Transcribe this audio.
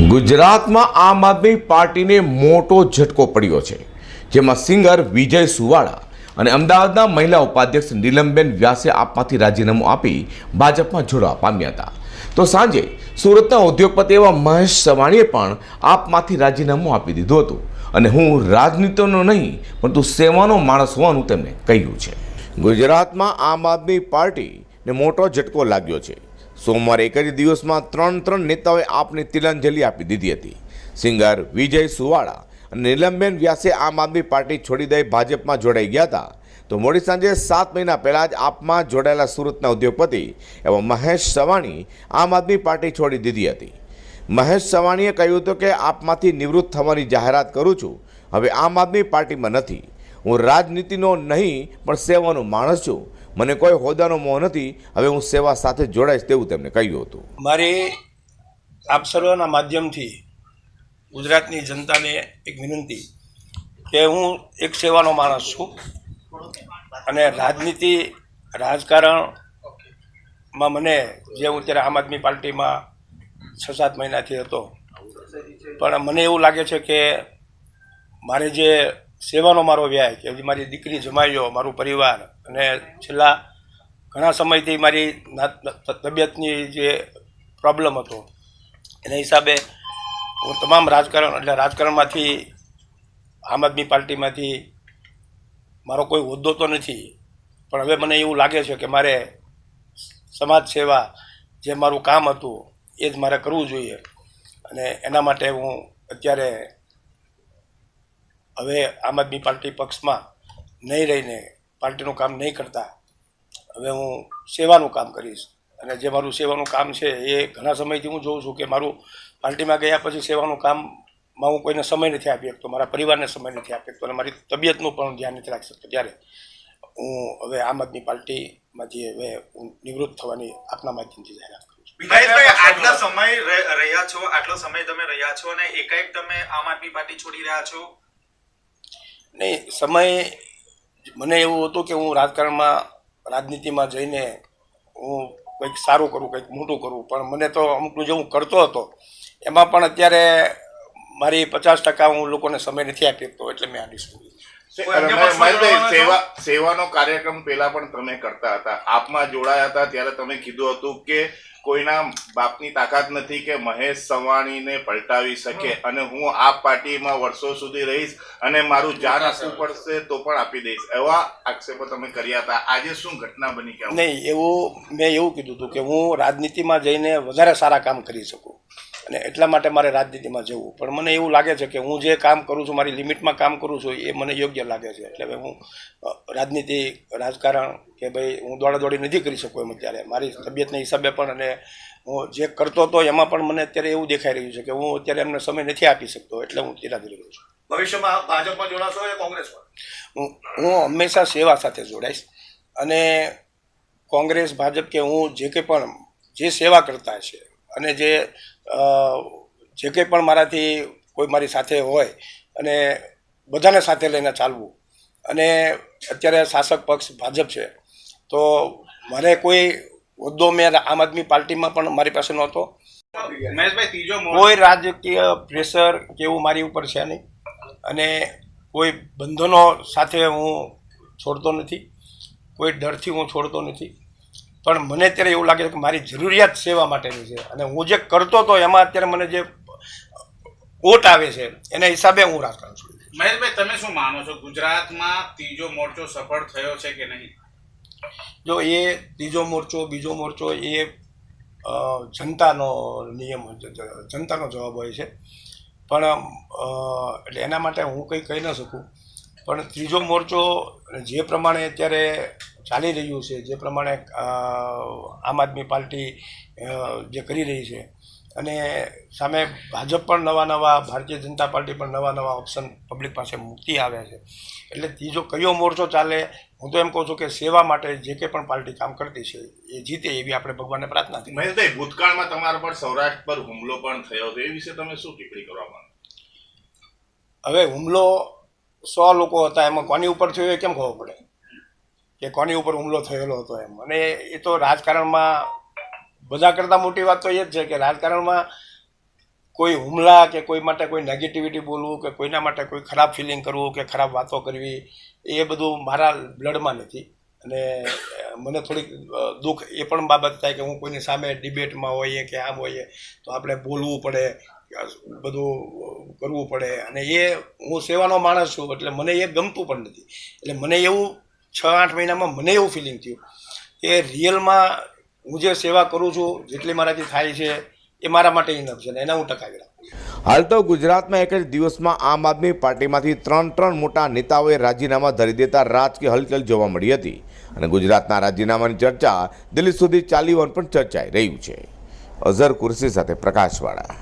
ગુજરાતમાં આમ આદમી પાર્ટીને મોટો ઝટકો પડ્યો છે. જેમાં સિંગર વિજય સુવાળા અને અમદાવાદના મહિલા ઉપાધ્યક્ષ નીલમબેન વ્યાસે આપમાંથી રાજીનામું આપી ભાજપમાં જોડવા પામ્યા હતા. તો સાંજે સુરતના ઉદ્યોગપતિ એવા મહેશ સવાણીએ પણ આપમાંથી રાજીનામું આપી દીધું હતું. અને હું રાજનીતિનો નહીં, પરંતુ સેવાનો માણસ હોવાનું તેમણે કહ્યું છે. ગુજરાતમાં આમ આદમી પાર્ટીને મોટો ઝટકો લાગ્યો છે. સોમવારે એક જ દિવસમાં ત્રણ ત્રણ નેતાઓએ આપને તિલાંજલિ આપી દીધી હતી. સિંગર વિજય સુવાળા અને નીલમબેન વ્યાસે આમ આદમી પાર્ટી છોડી દઈ ભાજપમાં જોડાઈ ગયા હતા. તો મોડી સાંજે સાત મહિના પહેલાં જ આપમાં જોડાયેલા સુરતના ઉદ્યોગપતિ એવા મહેશ સવાણી આમ આદમી પાર્ટી છોડી દીધી હતી. મહેશ સવાણીએ કહ્યું હતું કે, આપમાંથી નિવૃત્ત થવાની જાહેરાત કરું છું. હવે આમ આદમી પાર્ટીમાં નથી. હું રાજનીતિનો નહીં, પણ સેવાનો માણસ છું. મને કોઈ હોદ્દાનો મોહ નથી. હવે હું સેવા સાથે જોડાઈશ તેવું તેમણે કહ્યું હતું. મારી આપ સર્વના માધ્યમથી ગુજરાતની જનતાને એક વિનંતી કે હું એક સેવાનો માણસ છું અને રાજનીતિ, રાજકારણમાં મને જે હું અત્યારે આમ આદમી પાર્ટીમાં છ સાત મહિનાથી હતો, પણ મને એવું લાગે છે કે મારે જે સેવાનો મારો વ્યાય કે મારી દીકરી જમાઈઓ મારું પરિવાર અને છેલ્લા ઘણા સમયથી મારી તબિયતની જે પ્રોબ્લેમ હતો, એના હિસાબે હું તમામ રાજકારણ એટલે રાજકારણમાંથી, આમ આદમી પાર્ટીમાંથી મારો કોઈ હોદ્દો તો નથી, પણ હવે મને એવું લાગે છે કે મારે સમાજ સેવા જે મારું કામ હતું, એ જ મારે કરવું જોઈએ. અને એના માટે હું અત્યારે હવે આમ આદમી પાર્ટી પક્ષમાં નહીં રહીને પાર્ટીનું કામ નહીં કરતા. હવે હું સેવાનું કામ કરીશ. અને જે મારું સેવાનું કામ છે એ ઘણા સમયથી હું જોઉં છું કે મારું પાર્ટીમાં ગયા પછી સેવાનું કામમાં હું કોઈને સમય નથી આપી શકતો. મારા પરિવારને સમય નથી આપી શકતો અને મારી તબિયતનું પણ ધ્યાન નથી રાખી શકતો. ત્યારે હું હવે આમ આદમી પાર્ટીમાંથી હવે હું નિવૃત્ત થવાની આપના માધ્યમથી જાહેરાત કરું છું. આટલા સમય રહ્યા છો? આટલો સમય તમે રહ્યા છો અને એકાએક તમે આમ આદમી પાર્ટી છોડી રહ્યા છો? નહીં સમય મને એવું હતું કે હું રાજકારણમાં રાજનીતિમાં જઈને હું કંઈક સારું કરું કંઈક મોટું કરું પણ મને તો અમુકનું જે હું કરતો હતો એમાં પણ અત્યારે મારી પચાસ ટકા હું લોકોને સમય નથી આપી શકતો એટલે મેં આ છો? સેવા સેવાનો કાર્યક્રમ પહેલા પણ તમે કરતા હતા આપમાં જોડાયા હતા ત્યારે તમે કીધું હતું કે કોઈના બાપની તાકાત નથી કે મહેશ સવાણીને પલટાવી શકે. અને હું આ પાર્ટીમાં વર્ષો સુધી રહીશ અને મારું જાન આપવું પડશે તો પણ આપી દઈશ. એવા આક્ષેપો તમે કર્યા હતા. આજે શું ઘટના બની કે નહીં એવું મેં એવું કીધું હતું કે હું રાજનીતિમાં જઈને વધારે સારા કામ કરી શકું. અને એટલા માટે મારે રાજનીતિમાં જવું. પણ મને એવું લાગે છે કે હું જે કામ કરું છું મારી લિમિટમાં કામ કરું છું એ મને યોગ્ય લાગે છે. એટલે હવે હું રાજનીતિ રાજકારણ કે ભાઈ હું દોડાદોડી નથી કરી શકું એમ અત્યારે. મારી તબિયતના હિસાબે પણ અને હું જે કરતો હતો એમાં પણ મને અત્યારે એવું દેખાઈ રહ્યું છે કે હું અત્યારે એમને સમય નથી આપી શકતો એટલે હું ધીરાધીરે રહ્યો છું. ભવિષ્યમાં ભાજપમાં જોડાશો કે કોંગ્રેસમાં? હું હું હંમેશા સેવા સાથે જોડાઈશ. અને કોંગ્રેસ ભાજપ કે હું જે કંઈ પણ જે સેવા કરતા છે અને જે જે કંઈ પણ મારાથી કોઈ મારી સાથે હોય અને બધાને સાથે લઈને ચાલવું. અને અત્યારે શાસક પક્ષ ભાજપ છે. તો મને કોઈ હોદ્દો મેં આમ આદમી પાર્ટીમાં પણ મારી પાસે નહોતો. કોઈ રાજકીય પ્રેશર કેવું મારી ઉપર છે નહીં. અને કોઈ બંધનો સાથે હું છોડતો નથી. કોઈ ડરથી હું છોડતો નથી. પણ મને અત્યારે એવું લાગે છે કે મારી જરૂરિયાત સેવા માટેની છે. અને હું જે કરતો હતો એમાં અત્યારે મને જે ઓટ આવે છે એના હિસાબે હું રાજકારણ છું. મહેશભાઈ તમે શું માનો છો? ગુજરાતમાં ત્રીજો મોરચો સફળ થયો છે કે નહીં? જો એ ત્રીજો મોરચો બીજો મોરચો એ જનતાનો નિયમ જનતાનો જવાબ હોય છે. પણ એટલે એના માટે હું કંઈ કહી ન શકું. પણ ત્રીજો મોરચો જે પ્રમાણે અત્યારે ચાલી રહ્યું છે. જે પ્રમાણે આમ આદમી પાર્ટી જે કરી રહી છે. અને સામે ભાજપ પણ નવા નવા ભારતીય જનતા પાર્ટી પણ નવા નવા ઓપ્શન પબ્લિક પાસે મૂકતી આવે છે. એટલે ત્રીજો કયો મોરચો ચાલે હું તો એમ કહું છું કે સેવા માટે જે કંઈ પણ પાર્ટી કામ કરતી છે એ જીતે એવી આપણે ભગવાનને પ્રાર્થના કરીએ. મહેશભાઈ ભૂતકાળમાં તમારા પર સૌરાષ્ટ્ર પર હુમલો પણ થયો હતો. એ વિશે તમે શું ટિપ્પણી કરવા માંગો? હવે હુમલો સો લોકો હતા એમાં કોની ઉપર થયો એ કેમ ખબર પડે? કે કોની ઉપર હુમલો થયેલો હતો એમ. અને એ તો રાજકારણમાં, બધા કરતાં મોટી વાત તો એ જ છે કે રાજકારણમાં કોઈ હુમલા કે કોઈ માટે કોઈ નેગેટિવિટી બોલવું કે કોઈના માટે કોઈ ખરાબ ફિલિંગ કરવું કે ખરાબ વાતો કરવી, એ બધું મારા બ્લડમાં નથી. અને મને થોડીક દુઃખ એ પણ બાબત થાય કે હું કોઈની સામે ડિબેટમાં હોઈએ કે આમ હોઈએ, તો આપણે બોલવું પડે બધું કરવું પડે. અને એ, હું સેવાનો માણસ છું, એટલે મને એ ગમતું પણ નથી. એટલે મને એવું છ આઠ મહિનામાં મને એવું ફિલિંગ થયું કે રિયલમાં હું જે સેવા કરું છું, જેટલી મારાથી થાય છે, એ મારા માટે ઇનફ છે એને હું ટકાવી રાખું. હાલ તો ગુજરાતમાં એક જ દિવસમાં આમ આદમી પાર્ટીમાંથી ત્રણ ત્રણ મોટા નેતાઓએ રાજીનામા ધરી દેતા રાજકીય હલચલ જોવા મળી હતી. અને ગુજરાતના રાજીનામાની ચર્ચા દિલ્હી સુધી ચાલી પણ ચર્ચાઈ રહ્યું છે. અઝર કુર્સી સાથે પ્રકાશવાળા.